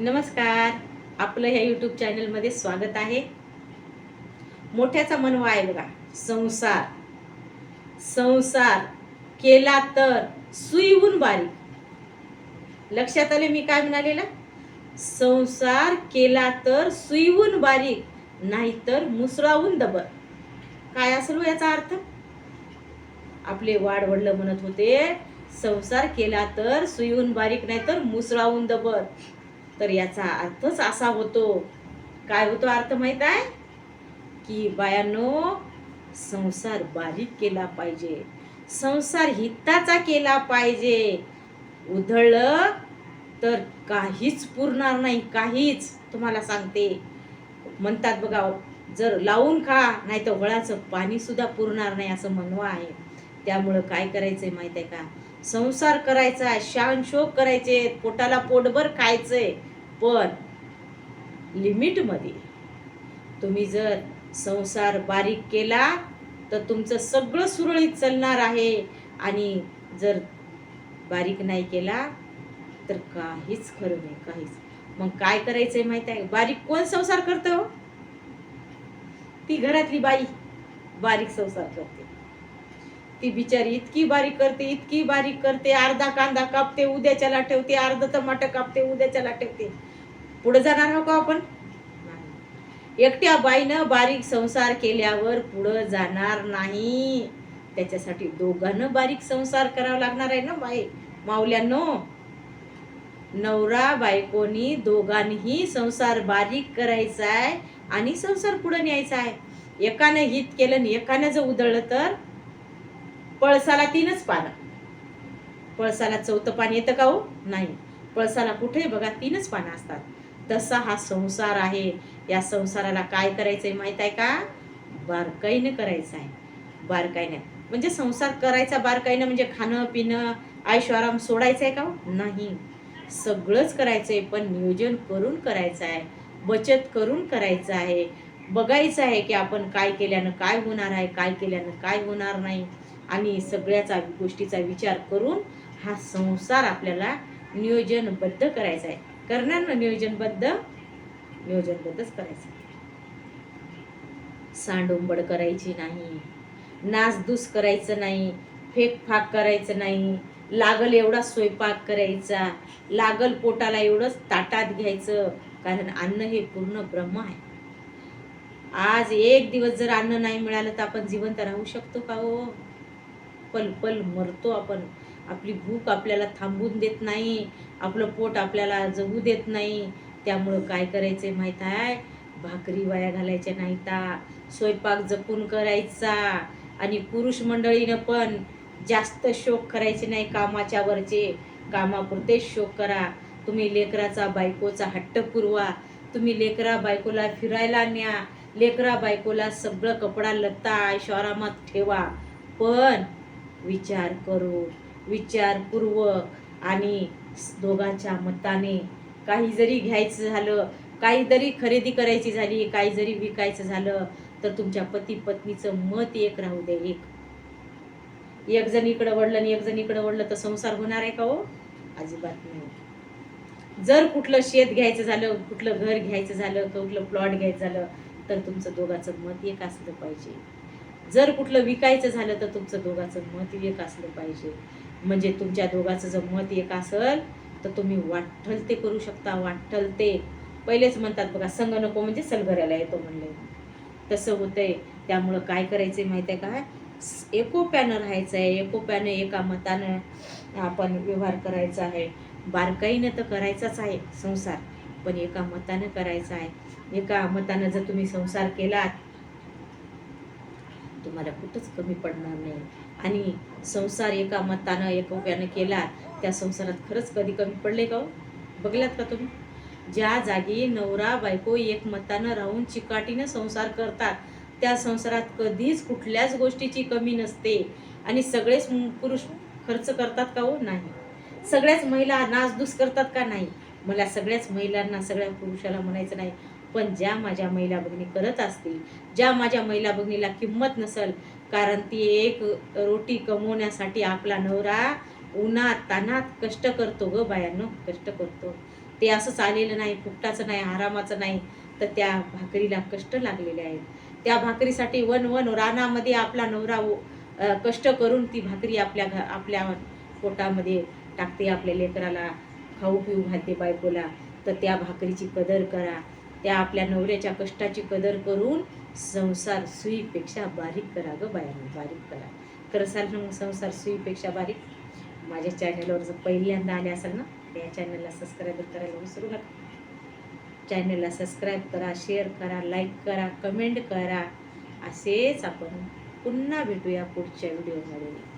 नमस्कार. आपलं ह्या यूट्यूब चॅनलमध्ये स्वागत आहे. मोठ्याचा मनवा आहे बघा. संसार. संसार केला तर सुईहून बारीक लक्षात आले मी काय म्हणालेलं? हो संसार केला तर सुईहून बारीक नाहीतर मुसळाहून दबर. काय असेल याचा अर्थ? आपले वाढवडलं म्हणत होते संसार केला तर सुईहून बारीक नाही तर मुसळाहून दबर. तर याचा अर्थच असा होतो. काय होतो अर्थ माहीत आहे? की बायांनो संसार बारीक केला पाहिजे. संसार हिताचा केला पाहिजे. उधळलं तर काहीच पुरणार नाही काहीच. तुम्हाला सांगते. म्हणतात बघा जर लावून खा नाही तर वळाचं पाणी सुद्धा पुरणार नाही असं म्हणवं आहे. त्यामुळं काय करायचंय माहीत आहे का? संसार करायचा शान शोक करायचे पोटाला पोटभर खायचंय. पण लिमिटमध्ये तुम्ही जर संसार बारीक केला तर तुमचं सगळं सुरळीत चालणार आहे. आणि जर बारीक नाही केला तर काहीच खरं नाही काहीच. मग काय करायचंय माहीत आहे? बारीक कोण संसार करतं हो? ती घरातली बाई बारीक संसार करते. ती बिचारी इतकी बारीक करते इतकी बारीक करते अर्धा कांदा कापते उद्याच्याला ठेवते अर्धा टमाटर कापते उद्याच्याला ठेवते. पुढे जाणार हो का आपण? एकट्या बाईनं बारीक संसार केल्यावर पुढं जाणार नाही. त्याच्यासाठी दोघांना बारीक संसार करावा लागणार आहे ना बाई? माऊल्यांनो नवरा बायकोनी दोघांनीही संसार बारीक करायचा आहे आणि संसार पुढे न्यायचा आहे एकानं हित केलं आणि एकानं जर उधळलं तर? पळसाला तीनच पानं. पळसाला चौथं पान येतं का हो? नाही. पळसाला कुठे बघा तीनच पानं असतात. तसा हा संसार आहे. या संसाराला काय करायचंय माहीत आहे का? बारकाईनं करायचं आहे. बारकाईनं. म्हणजे संसार करायचा बारकाईनं म्हणजे खाणं पिणं आयुष्यआराम सोडायचं आहे का हो? नाही. सगळंच करायचंय पण नियोजन करून करायचं आहे. बचत करून करायचं आहे. बघायचं आहे की आपण काय केल्यानं काय होणार आहे काय केल्यानं काय होणार नाही. आणि सगळ्याचा गोष्टीचा विचार करून हा संसार आपल्याला नियोजनबद्ध करायचा आहे. करणार ना नियोजनबद्ध? नियोजनबद्धच करायचं. सांडोंबड करायची नाही नासधूस करायचं नाही फेकफाक करायचं नाही लागल एवढा स्वयंपाक करायचा लागल पोटाला एवढंच ताटात घ्यायचं कारण अन्न हे पूर्ण ब्रह्म आहे. आज एक दिवस जर अन्न नाही मिळालं तर आपण जिवंत राहू शकतो का हो? पल पल मरतो आपण. आपली भूक आपल्याला थांबून देत नाही आपलं पोट आपल्याला जगू देत नाही. त्यामुळं काय करायचंय माहीत आहे? भाकरी वाया घालायच्या नाहीता. स्वयंपाक जपून करायचा. आणि पुरुष मंडळीनं पण जास्त शोक करायचे नाही कामाच्या वरचे. कामापुरते शोक करा. तुम्ही लेकराचा बायकोचा हट्ट पुरवा. तुम्ही लेकरा बायकोला फिरायला न्या. लेकरा बायकोला सगळं कपडा लत्ता ऐशोआरामात ठेवा. पण विचार करू विचारपूर्वक आणि दोघांच्या मताने काही जरी घ्यायचं झालं काही जरी खरेदी करायची झाली काही जरी विकायचं झालं तर तुमच्या पती पत्नीचं मत एक राहू दे एक. एक जण इकडं वडलं आणि एक जण इकडं वडलं तर संसार होणार आहे का हो? अजिबात नाही. जर कुठलं शेत घ्यायचं झालं कुठलं घर घ्यायचं झालं कुठलं प्लॉट घ्यायचं झालं तर तुमचं दोघांचं मत एक असलं पाहिजे. जर कुठलं विकायचं झालं तर तुमचं दोघाचं मत एक असलं पाहिजे. म्हणजे तुमच्या दोघाचं जर मत एक असेल तर तुम्ही वाटल ते करू शकता वाटल ते पहिलेच म्हणतात बघा संघ नको म्हणजे सलगऱ्याला येतो म्हणले. तसं होतंय. त्यामुळं काय करायचंय माहिती आहे का एकोप्यानं राहायचं आहे एकोप्यानं एका मतानं आपण व्यवहार करायचा आहे. बारकाईनं तर करायचाच आहे संसार. पण एका मतानं करायचा आहे. एका मतानं जर तुम्ही संसार केलात तुम्हाला कुठंच कमी पडणार नाही. आणि संसार एका मतानं एकोप्यानं केला त्या संसारात खरंच कधी कमी पडले का हो? बघलात का तुम्ही? ज्या जागी नवरा बायको एकमतानं राहून चिकाटीनं संसार करतात त्या संसारात कधीच कुठल्याच गोष्टीची कमी नसते. आणि सगळेच पुरुष खर्च करतात का हो? नाही. सगळ्याच महिला नासधूस करतात का नाही? मला सगळ्याच महिलांना सगळ्या पुरुषाला म्हणायचं नाही. पण ज्या माझ्या महिला भगिनी करत असतील ज्या माझ्या महिला भगिनीला किंमत नसल कारण ती एक रोटी कमवण्यासाठी आपला नवरा उन्हात तानात कष्ट करतो ग बायांनो कष्ट करतो. ते असंच आलेलं नाही फुकटाचं नाही आरामाचं नाही तर त्या भाकरीला कष्ट लागलेले आहेत. त्या भाकरीसाठी वन वन रानामध्ये आपला नवरा कष्ट करून ती भाकरी आपल्या घ आपल्या पोटामध्ये टाकते आपल्या लेकराला खाऊ पिऊ घालते बायकोला. तर त्या भाकरीची कदर करा. त्या आपल्या नवऱ्याच्या कष्टाची कदर करून संसार सुईपेक्षा बारीक करा गं बायांनी बारीक करा. करसाल ना मग संसार सुईपेक्षा बारीक? माझ्या चॅनलवर जर पहिल्यांदा आले असाल ना तर या चॅनलला सबस्क्राईब करायला विसरू नका. चॅनलला सबस्क्राईब करा शेअर करा लाईक करा कमेंट करा. असेच आपण पुन्हा भेटूया पुढच्या व्हिडिओमध्ये